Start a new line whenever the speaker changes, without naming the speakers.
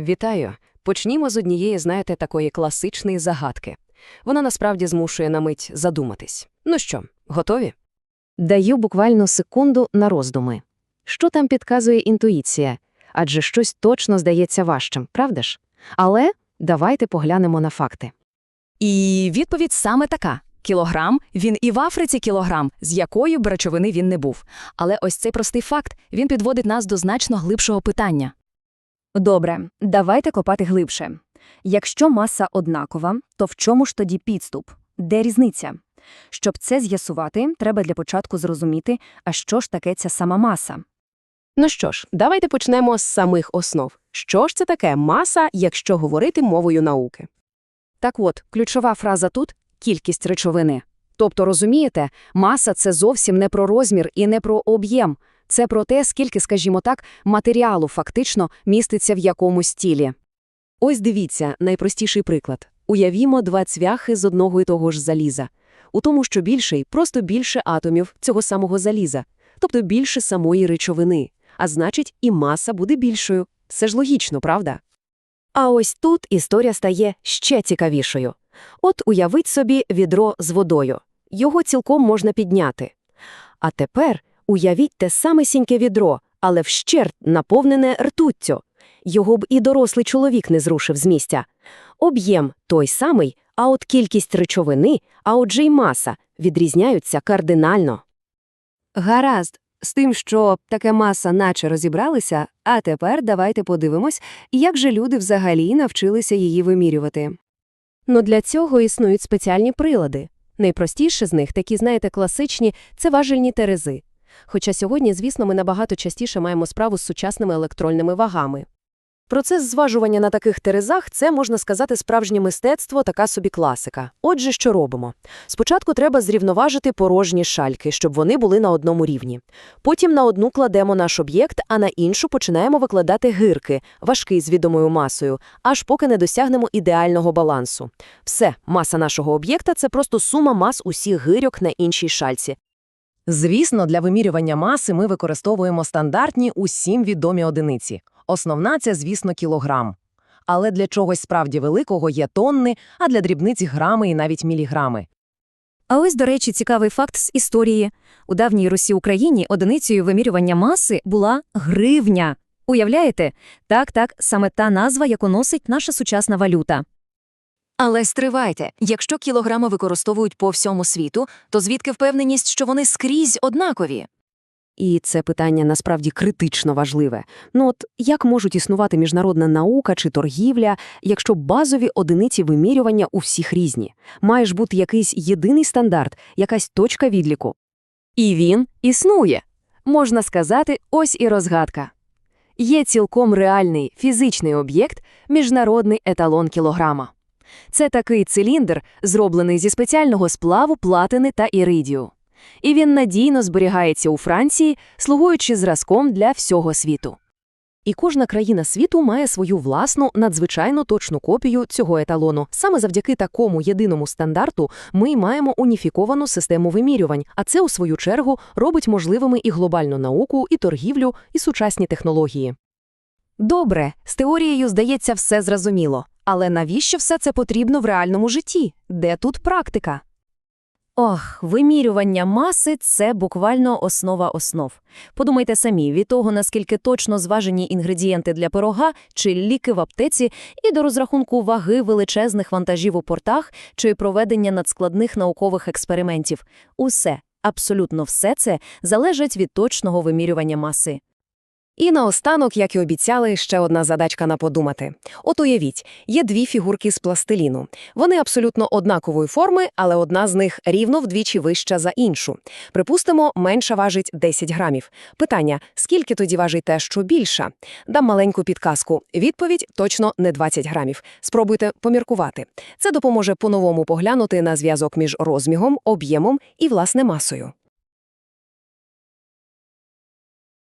Вітаю! Почнімо з однієї, знаєте, такої класичної загадки. Вона насправді змушує на мить задуматись. Ну що, готові? Даю буквально секунду на роздуми. Що там підказує інтуїція? Адже щось точно здається важчим, правда ж? Але давайте поглянемо на факти.
І відповідь саме така. Кілограм, він і в Африці кілограм, з якої б речовини він не був. Але ось цей простий факт, він підводить нас до значно глибшого питання.
Добре, давайте копати глибше. Якщо маса однакова, то в чому ж тоді підступ? Де різниця? Щоб це з'ясувати, треба для початку зрозуміти, а що ж таке ця сама маса.
Ну що ж, давайте почнемо з самих основ. Що ж це таке маса, якщо говорити мовою науки? Так от, ключова фраза тут кількість речовини. Тобто, розумієте, маса це зовсім не про розмір і не про об'єм. Це про те, скільки, скажімо так, матеріалу фактично міститься в якомусь тілі. Ось дивіться, найпростіший приклад. Уявімо два цвяхи з одного і того ж заліза. У тому, що більший, просто більше атомів цього самого заліза, тобто більше самої речовини. А значить, і маса буде більшою. Це ж логічно, правда? А ось тут історія стає ще цікавішою. От уявіть собі відро з водою. Його цілком можна підняти. А тепер уявіть те самесіньке відро, але вщерть наповнене ртуттю. Його б і дорослий чоловік не зрушив з місця. Об'єм той самий, а от кількість речовини, а отже й маса відрізняються кардинально. Гаразд, з тим, що таке маса наче розібралися, а тепер давайте подивимось, як же люди взагалі навчилися її вимірювати. Ну для цього існують спеціальні прилади. Найпростіше з них, такі, знаєте, класичні, це важельні терези. Хоча сьогодні, звісно, ми набагато частіше маємо справу з сучасними електрольними вагами. Процес зважування на таких терезах – це, можна сказати, справжнє мистецтво, така собі класика. Отже, що робимо? Спочатку треба зрівноважити порожні шальки, щоб вони були на одному рівні. Потім на одну кладемо наш об'єкт, а на іншу починаємо викладати гирки, важкий з відомою масою, аж поки не досягнемо ідеального балансу. Все, маса нашого об'єкта – це просто сума мас усіх гирьок на іншій шальці.
Звісно, для вимірювання маси ми використовуємо стандартні усім відомі одиниці. Основна це, звісно, кілограм. Але для чогось справді великого є тонни, а для дрібниць грами і навіть міліграми.
А ось, до речі, цікавий факт з історії. У давній Русі Україні одиницею вимірювання маси була гривня. Уявляєте? Так, так, саме та назва, яку носить наша сучасна валюта.
Але стривайте, якщо кілограми використовують по всьому світу, то звідки впевненість, що вони скрізь однакові?
І це питання насправді критично важливе. Ну от як можуть існувати міжнародна наука чи торгівля, якщо базові одиниці вимірювання у всіх різні? Має ж бути якийсь єдиний стандарт, якась точка відліку. І він існує. Можна сказати, ось і розгадка. Є цілком реальний фізичний об'єкт – міжнародний еталон кілограма. Це такий циліндр, зроблений зі спеціального сплаву платини та іридію. І він надійно зберігається у Франції, слугуючи зразком для всього світу. І кожна країна світу має свою власну надзвичайно точну копію цього еталону. Саме завдяки такому єдиному стандарту ми маємо уніфіковану систему вимірювань, а це, у свою чергу, робить можливими і глобальну науку, і торгівлю, і сучасні технології. Добре, з теорією, здається, все зрозуміло. Але навіщо все це потрібно в реальному житті? Де тут практика?
Ох, вимірювання маси – це буквально основа основ. Подумайте самі, від того, наскільки точно зважені інгредієнти для пирога чи ліки в аптеці, і до розрахунку ваги величезних вантажів у портах чи проведення надскладних наукових експериментів. Усе, абсолютно все це залежить від точного вимірювання маси.
І наостанок, як і обіцяли, ще одна задачка на подумати. От уявіть, є дві фігурки з пластиліну. Вони абсолютно однакової форми, але одна з них рівно вдвічі вища за іншу. Припустимо, менша важить 10 грамів. Питання, скільки тоді важить те, що більша? Дам маленьку підказку. Відповідь точно не 20 грамів. Спробуйте поміркувати. Це допоможе по-новому поглянути на зв'язок між розмігом, об'ємом і, власне, масою.